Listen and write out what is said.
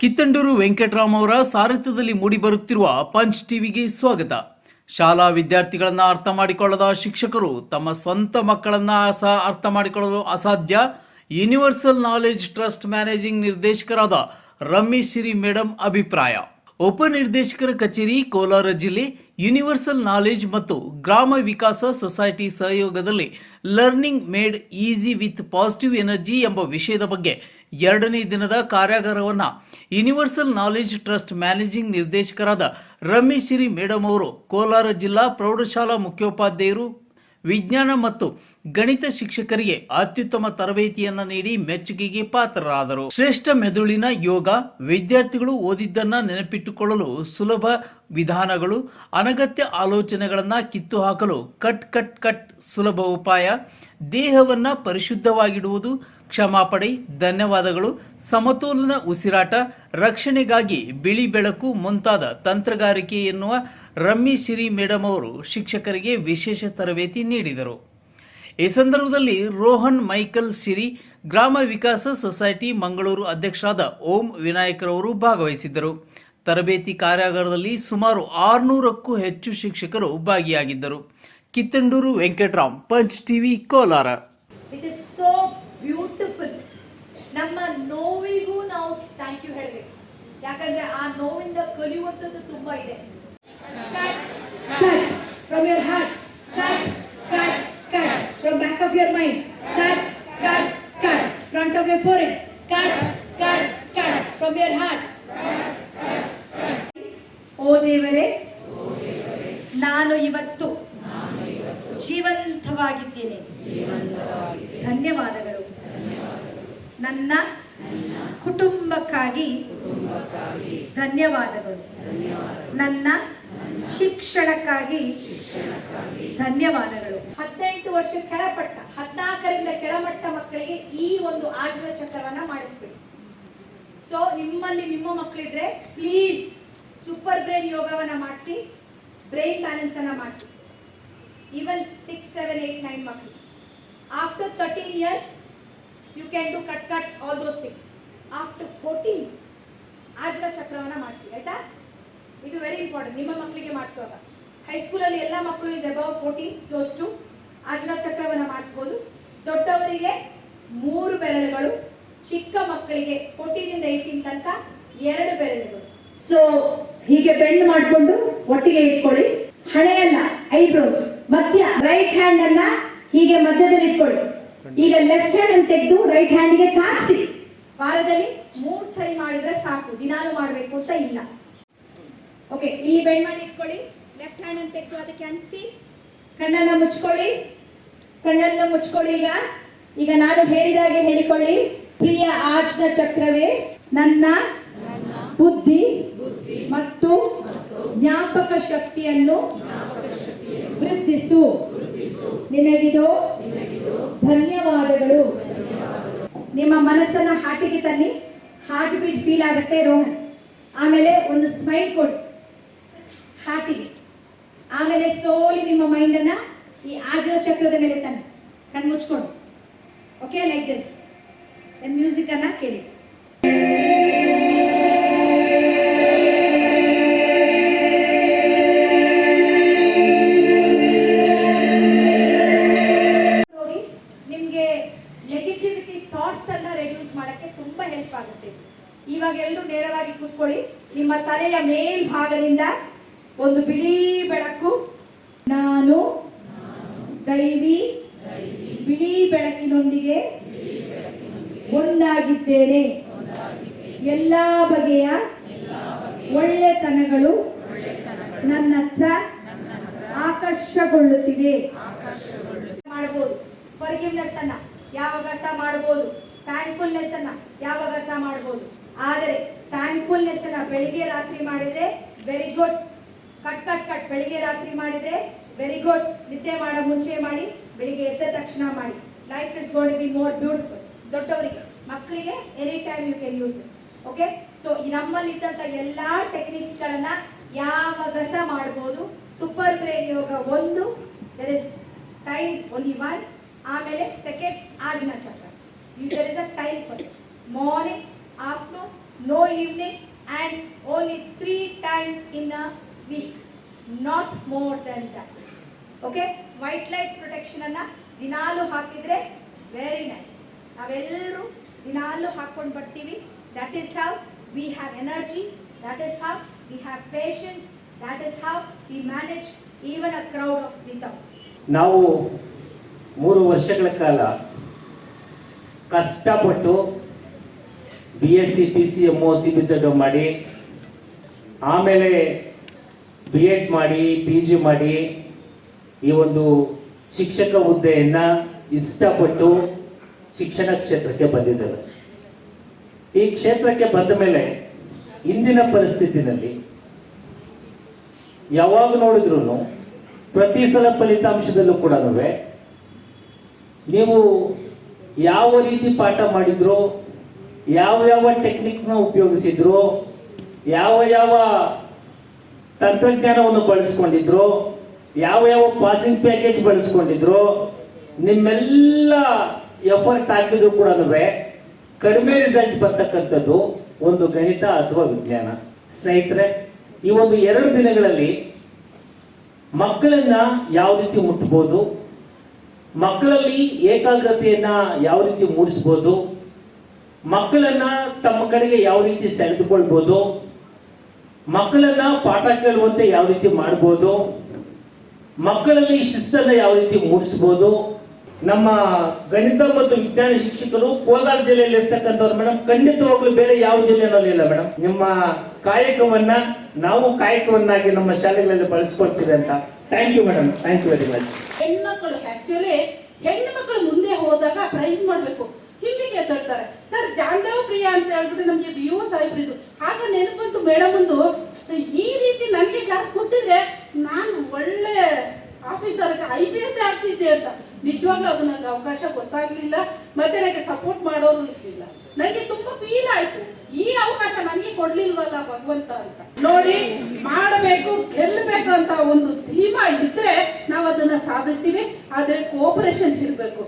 ಕಿತ್ತಂಡೂರು ವೆಂಕಟರಾಮ್ ಅವರ ಸಾರಥ್ಯದಲ್ಲಿ ಮೂಡಿಬರುತ್ತಿರುವ ಪಂಚ್ ಟಿವಿಗೆ ಸ್ವಾಗತ. ಶಾಲಾ ವಿದ್ಯಾರ್ಥಿಗಳನ್ನು ಅರ್ಥ ಮಾಡಿಕೊಳ್ಳದ ಶಿಕ್ಷಕರು ತಮ್ಮ ಸ್ವಂತ ಮಕ್ಕಳನ್ನು ಸಹ ಅರ್ಥ ಮಾಡಿಕೊಳ್ಳಲು ಅಸಾಧ್ಯ. ಯೂನಿವರ್ಸಲ್ ನಾಲೆಜ್ ಟ್ರಸ್ಟ್ ಮ್ಯಾನೇಜಿಂಗ್ ನಿರ್ದೇಶಕರಾದ ರಮೇಶ್ ಸಿರಿ ಮೇಡಮ್ ಅಭಿಪ್ರಾಯ ಉಪನಿರ್ದೇಶಕರ ಕಚೇರಿ ಕೋಲಾರ ಜಿಲ್ಲೆ ಯೂನಿವರ್ಸಲ್ ನಾಲೆಜ್ ಮತ್ತು ಗ್ರಾಮ ವಿಕಾಸ ಸೊಸೈಟಿ ಸಹಯೋಗದಲ್ಲಿ learning made easy with positive energy ಎಂಬ ವಿಷಯದ ಬಗ್ಗೆ ಎರಡನೇ ದಿನದ ಕಾರ್ಯಾಗಾರವನ್ನು ಯೂನಿವರ್ಸಲ್ ನಾಲೆಜ್ ಟ್ರಸ್ಟ್ ಮ್ಯಾನೇಜಿಂಗ್ ನಿರ್ದೇಶಕರಾದ ರಮೇಶ್ ಸಿರಿ ಮೇಡಮ್ ಅವರು ಕೋಲಾರ ಜಿಲ್ಲಾ ಪ್ರೌಢಶಾಲಾ ಮುಖ್ಯೋಪಾಧ್ಯಾಯರು, ವಿಜ್ಞಾನ ಮತ್ತು ಗಣಿತ ಶಿಕ್ಷಕರಿಗೆ ಅತ್ಯುತ್ತಮ ತರಬೇತಿಯನ್ನ ನೀಡಿ ಮೆಚ್ಚುಗೆಗೆ ಪಾತ್ರರಾದರು. ಶ್ರೇಷ್ಠ ಮೆದುಳಿನ ಯೋಗ, ವಿದ್ಯಾರ್ಥಿಗಳು ಓದಿದ್ದನ್ನ ನೆನಪಿಟ್ಟುಕೊಳ್ಳಲು ಸುಲಭ ವಿಧಾನಗಳು, ಅನಗತ್ಯ ಆಲೋಚನೆಗಳನ್ನ ಕಿತ್ತು ಹಾಕಲು ಕಟ್ ಕಟ್ ಕಟ್ ಸುಲಭ ಉಪಾಯ, ದೇಹವನ್ನ ಪರಿಶುದ್ಧವಾಗಿಡುವುದು ಕ್ಷಮಾಪಣೆ, ಧನ್ಯವಾದಗಳು. ಸಮತೋಲನ ಉಸಿರಾಟ, ರಕ್ಷಣೆಗಾಗಿ ಬಿಳಿ ಬೆಳಕು ಮುಂತಾದ ತಂತ್ರಗಾರಿಕೆ ಎನ್ನುವ ರಮ್ಮಿ ಸಿರಿ ಮೇಡಮ್ ಅವರು ಶಿಕ್ಷಕರಿಗೆ ವಿಶೇಷ ತರಬೇತಿ ನೀಡಿದರು. ಈ ಸಂದರ್ಭದಲ್ಲಿ ರೋಹನ್ ಮೈಕಲ್ ಸಿರಿ ಗ್ರಾಮ ವಿಕಾಸ ಸೊಸೈಟಿ ಮಂಗಳೂರು ಅಧ್ಯಕ್ಷರಾದ ಓಂ ವಿನಾಯಕರವರು ಭಾಗವಹಿಸಿದ್ದರು. ತರಬೇತಿ ಕಾರ್ಯಾಗಾರದಲ್ಲಿ ಸುಮಾರು ಆರುನೂರಕ್ಕೂ ಹೆಚ್ಚು ಶಿಕ್ಷಕರು ಭಾಗಿಯಾಗಿದ್ದರು. Kittandur Venkataram, Punch TV, Kolar it is so beautiful ನಮ್ಮ ನೋವಿಗೂ ನಾವು ಥ್ಯಾಂಕ್ ಯು ಹೇಳಬೇಕು ಯಾಕಂದ್ರೆ ಆ ನೋವಿಂದ ಕಲಿಯುವಂಥದ್ದು ತುಂಬಾ ಇದೆ. From your heart cut cut cut from back of your mind cut cut cut front of your fore cut cut cut from your heart ಓ ದೇವರೇ, ನಾನು ಇವತ್ತು ಜೀವಂತವಾಗಿದ್ದೇನೆ. ಧನ್ಯವಾದಗಳು. ನನ್ನ ಕುಟುಂಬಕ್ಕಾಗಿ ಧನ್ಯವಾದಗಳು. ನನ್ನ ಶಿಕ್ಷಣಕ್ಕಾಗಿ ಧನ್ಯವಾದಗಳು. ಹದಿನೆಂಟು ವರ್ಷ ಕೆಳಪಟ್ಟ ಹದಿನಾಲ್ಕರಿಂದ ಕೆಳಮಟ್ಟ ಮಕ್ಕಳಿಗೆ ಈ ಒಂದು ಆಜ್ಞಾ ಚಕ್ರವನ್ನ ಮಾಡಿಸ್ಬೇಕು. ಸೊ ನಿಮ್ಮಲ್ಲಿ ನಿಮ್ಮ ಮಕ್ಕಳಿದ್ರೆ ಪ್ಲೀಸ್ ಸೂಪರ್ ಬ್ರೈನ್ ಯೋಗವನ್ನ ಮಾಡಿಸಿ ಬ್ರೈನ್ ಬ್ಯಾಲೆನ್ಸ್ ಅನ್ನ ಮಾಡಿಸಿ. Even six seven eight nine ಮಕ್ಕಳು after thirteen years you can do cut cut all those things after fourteen Ajna ಚಕ್ರವನ್ನ ಮಾಡಿಸಿ, ಆಯ್ತಾ? ಇದು ವೆರಿ ಇಂಪಾರ್ಟೆಂಟ್ ನಿಮ್ಮ ಮಕ್ಕಳಿಗೆ ಮಾಡಿಸುವಾಗ. ಹೈಸ್ಕೂಲಲ್ಲಿ ಎಲ್ಲ ಮಕ್ಕಳು is above fourteen close to Ajna ಚಕ್ರವನ್ನ ಮಾಡಿಸ್ಬೋದು. ದೊಡ್ಡವರಿಗೆ ಮೂರು ಬೆರಳುಗಳು, ಚಿಕ್ಕ ಮಕ್ಕಳಿಗೆ ಫೋರ್ಟೀನಿಂದ ಏಯ್ಟೀನ್ ತನಕ ಎರಡು ಬೆರಳುಗಳು. ಸೊ ಹೀಗೆ ಬೆಂಡ್ ಮಾಡಿಕೊಂಡು ಒಟ್ಟಿಗೆ ಇಟ್ಕೊಳ್ಳಿ. ಹಣೆಯನ್ನ ಐಬ್ರೋಸ್ ಮಧ್ಯ ರೈಟ್ ಹ್ಯಾಂಡ್ ಅನ್ನ ಹೀಗೆ ಮಧ್ಯದಲ್ಲಿ ಇಟ್ಕೊಳ್ಳಿ. ಈಗ ಲೆಫ್ಟ್ ಹ್ಯಾಂಡ್ ಅನ್ನು ತೆಗೆದು ರೈಟ್ ಹ್ಯಾಂಡ್ಗೆ ತಾಗಿಸಿ. ವಾರದಲ್ಲಿ ಮೂರು ಸರಿ ಮಾಡಿದ್ರೆ ಸಾಕು, ದಿನಾಲು ಮಾಡಬೇಕು ಅಂತ ಇಲ್ಲ. ಓಕೆ ಇಲ್ಲಿ ಬೆಂಡ್ ಮಾಡಿ ಇಟ್ಕೊಳ್ಳಿ ಲೆಫ್ಟ್ ಹ್ಯಾಂಡ್ ಅನ್ನು ತೆಗೆದು ಅದಕ್ಕೆ ಅಂಟಿಸಿ, ಕಣ್ಣನ್ನ ಮುಚ್ಕೊಳ್ಳಿ ಕಣ್ಣನ್ನ ಮುಚ್ಕೊಳ್ಳಿ ಈಗ. ಈಗ ನಾನು ಹೇಳಿದಾಗೆ ಹೇಳಿಕೊಳ್ಳಿ, ಪ್ರಿಯ ಆಜ್ನ ಚಕ್ರವೇ, ನನ್ನ ಬುದ್ಧಿ ಮತ್ತು ಜ್ಞಾಪಕ ಶಕ್ತಿಯನ್ನು ವೃದ್ಧಿಸು. ನಿನಗಿದು ಧನ್ಯವಾದಗಳು ನಿಮ್ಮ ಮನಸ್ಸನ್ನ ಹಾರ್ಟಿಗೆ ತನ್ನಿ. ಹಾರ್ಟ್ ಬೀಟ್ ಫೀಲ್ ಆಗುತ್ತೆ ರೋಹನ್. ಆಮೇಲೆ ಒಂದು ಸ್ಮೈಲ್ ಕೊಡು. ಹಾರ್ಟಿಗೆ ಆಮೇಲೆ ಸ್ಲೋಲಿ ನಿಮ್ಮ ಮೈಂಡನ್ನು ಈ ಆಜಲ ಚಕ್ರದ ಮೇಲೆ ತನ್ನಿ. ಕಣ್ಣು ಮುಚ್ಕೊಂಡು ಓಕೆ ಲೈಕ್ ದಿಸ್ ಮ್ಯೂಸಿಕ್ ಅನ್ನ ಕೇಳಿ. ಎಲ್ಲರೂ ನೇರವಾಗಿ ಕೂತ್ಕೊಳ್ಳಿ. ನಿಮ್ಮ ತಲೆಯ ಮೇಲ್ಭಾಗದಿಂದ ಒಂದು ಬಿಳಿ ಬೆಳಕು. ನಾನು, ದೈವಿ, ಬಿಳಿ ಬೆಳಕಿನೊಂದಿಗೆ ಒಂದಾಗಿದ್ದೇನೆ. ಎಲ್ಲ ಬಗೆಯ ಒಳ್ಳೆತನಗಳು ನನ್ನ ಹತ್ರ ಆಕರ್ಷಗೊಳ್ಳುತ್ತಿವೆ. ಮಾಡಬಹುದು ಫರ್ಗಿವ್ನೆಸ್ ಅನ್ನ ಯಾವಾಗ ಸಹ ಮಾಡಬಹುದು ಥ್ಯಾಂಕ್ಫುಲ್ನೆಸ್ ಅನ್ನ ಯಾವಾಗ ಸಹ ಮಾಡಬಹುದು ಆದರೆ ಥ್ಯಾಂಕ್ಫುಲ್ನೆಸ್ ಅನ್ನ ಬೆಳಿಗ್ಗೆ ರಾತ್ರಿ ಮಾಡಿದ್ರೆ very good cut cut cut. ಬೆಳಿಗ್ಗೆ ರಾತ್ರಿ ಮಾಡಿದ್ರೆ ವೆರಿ ಗುಡ್ ನಿದ್ದೆ ಮಾಡೋ, ಮುಂಚೆ ಮಾಡಿ, ಬೆಳಿಗ್ಗೆ ಎದ್ದ ತಕ್ಷಣ ಮಾಡಿ. Life is good be more beautiful ದೊಡ್ಡವರಿಗೆ, ಮಕ್ಕಳಿಗೆ any time you can use okay so ನಮ್ಮಲ್ಲಿ ನಮ್ಮಲ್ಲಿದ್ದಂಥ ಎಲ್ಲ ಟೆಕ್ನಿಕ್ಸ್ ಗಳನ್ನ ಯಾವಾಗ ಸಹ ಮಾಡ್ಬೋದು ಸೂಪರ್ ಬ್ರೈನ್ ಯೋಗ ಒಂದು there is time only once ಆಮೇಲೆ second Ajna chakra. There is a time for morning afternoon no evening, and only three times in a week, not more than that. Okay white light protection ಅನ್ನ ದಿನಾಲು ಹಾಕಿದ್ರೆ very nice ನಾವೆಲ್ಲರೂ ದಿನಾಲು ಹಾಕೊಂಡು ಬರ್ತೀವಿ. That is how we have energy that is how we have patience that is how we manage even a crowd of three thousand ನಾವು ಮೂರು ವರ್ಷಗಳ ಕಾಲ ಕಷ್ಟಪಟ್ಟು B S C P C M O C B Z ಮಾಡಿ, ಆಮೇಲೆ B Ed ಮಾಡಿ P G ಮಾಡಿ, ಈ ಒಂದು ಶಿಕ್ಷಕ ಹುದ್ದೆಯನ್ನು ಇಷ್ಟಪಟ್ಟು ಶಿಕ್ಷಣ ಕ್ಷೇತ್ರಕ್ಕೆ ಬಂದಿದ್ದೇವೆ. ಈ ಕ್ಷೇತ್ರಕ್ಕೆ ಬಂದ ಮೇಲೆ ಇಂದಿನ ಪರಿಸ್ಥಿತಿನಲ್ಲಿ ಯಾವಾಗ ನೋಡಿದ್ರು ಪ್ರತಿ ಸಲ ಫಲಿತಾಂಶದಲ್ಲೂ ಕೂಡ ನೀವು ಯಾವ ರೀತಿ ಪಾಠ ಮಾಡಿದ್ರು ಯಾವ ಯಾವ ಟೆಕ್ನಿಕ್ನ ಉಪಯೋಗಿಸಿದ್ರು, ಯಾವ ಯಾವ ತಂತ್ರಜ್ಞಾನವನ್ನು ಬಳಸ್ಕೊಂಡಿದ್ರು, ಯಾವ ಯಾವ ಪಾಸಿಂಗ್ ಪ್ಯಾಕೇಜ್ ಬಳಸ್ಕೊಂಡಿದ್ರು, ನಿಮ್ಮೆಲ್ಲ ಎಫರ್ಟ್ ಹಾಕಿದ್ರು ಕೂಡ ಕಡಿಮೆ ರಿಸಲ್ಟ್ ಬರ್ತಕ್ಕಂಥದ್ದು ಒಂದು ಗಣಿತ ಅಥವಾ ವಿಜ್ಞಾನ. ಸ್ನೇಹಿತರೆ, ಈ ಒಂದು ಎರಡು ದಿನಗಳಲ್ಲಿ ಮಕ್ಕಳನ್ನ ಯಾವ ರೀತಿ ಮುಟ್ಬೋದು, ಮಕ್ಕಳಲ್ಲಿ ಏಕಾಗ್ರತೆಯನ್ನ ಯಾವ ರೀತಿ ಮೂಡಿಸ್ಬೋದು ಮಕ್ಕಳನ್ನ ತಮ್ಮ ಕಡೆಗೆ ಯಾವ ರೀತಿ ಸೆಳೆದುಕೊಳ್ಬೋದು? ಮಕ್ಕಳನ್ನ ಪಾಠ ಕೇಳುವಂತೆ ಯಾವ ರೀತಿ ಮಾಡ್ಬೋದು? ಮಕ್ಕಳಲ್ಲಿ ಶಿಸ್ತನ್ನ ಯಾವ ರೀತಿ ಮೂಡಿಸ್ಬೋದು? ನಮ್ಮ ಗಣಿತ ಮತ್ತು ವಿಜ್ಞಾನ ಶಿಕ್ಷಕರು ಕೋಲಾರ ಜಿಲ್ಲೆಯಲ್ಲಿ ಇರ್ತಕ್ಕಂಥವ್ರು ಮೇಡಮ್ ಖಂಡಿತವಾಗ್ಲೂ ಬೇರೆ ಯಾವ ಜಿಲ್ಲೆನಲ್ಲಿ ಇಲ್ಲ ಮೇಡಮ್ ನಿಮ್ಮ ಕಾಯಕವನ್ನ ನಾವು ಕಾಯಕವನ್ನಾಗಿ ನಮ್ಮ ಶಾಲೆಗಳಲ್ಲಿ ಬಳಸ್ಕೊಳ್ತೀವಿ ಅಂತ. Thank you madam thank you very much ಹೆಣ್ಮಕ್ಳು ಆಕ್ಚುಲಿ ಹೆಣ್ಣು ಮಕ್ಕಳು ಮುಂದೆ ಹೋದಾಗ ಪ್ರೈಸ್ ಮಾಡಬೇಕು. ಹಿಂದಿಗೆ ತರ್ತಾರೆ ಜಾಂಡವ ಪ್ರಿಯ ಅಂತ ಹೇಳ್ಬಿಟ್ಟು ನಮಗೆ ಬಿ ಒ ಸಾಹೇಬ್ರಿದ್ದು ಆಗ ನೆನಪಂತು ಮೇಡಮ್ ಒಂದು ಈ ರೀತಿ ನನಗೆ ಕ್ಲಾಸ್ ಕೊಟ್ಟಿದ್ರೆ ನಾನು ಒಳ್ಳೆ ಆಫೀಸರ್ ಐ ಪಿ ಎಸ್ ಆಗ್ತಿದ್ದೆ ಅಂತ. ನಿಜವಾಗ್ಲೂ ಅದು ನನಗೆ ಅವಕಾಶ ಗೊತ್ತಾಗ್ಲಿಲ್ಲ, ಮತ್ತೆ ನನಗೆ ಸಪೋರ್ಟ್ ಮಾಡೋರು ಇರ್ಲಿಲ್ಲ. ನನಗೆ ತುಂಬಾ ಫೀಲ್ ಆಯ್ತು. ಈ ಅವಕಾಶ ನನಗೆ ಕೊಡ್ಲಿಲ್ವಲ್ಲ ಭಗವಂತ ಅಂತ. ನೋಡಿ, ಮಾಡಬೇಕು, ಗೆಲ್ಲಬೇಕು ಅಂತ ಒಂದು ಧೀಮ ಇದ್ರೆ ನಾವು ಅದನ್ನ ಸಾಧಿಸ್ತೀವಿ, ಆದ್ರೆ ಕೋಪರೇಷನ್ ಇರಬೇಕು.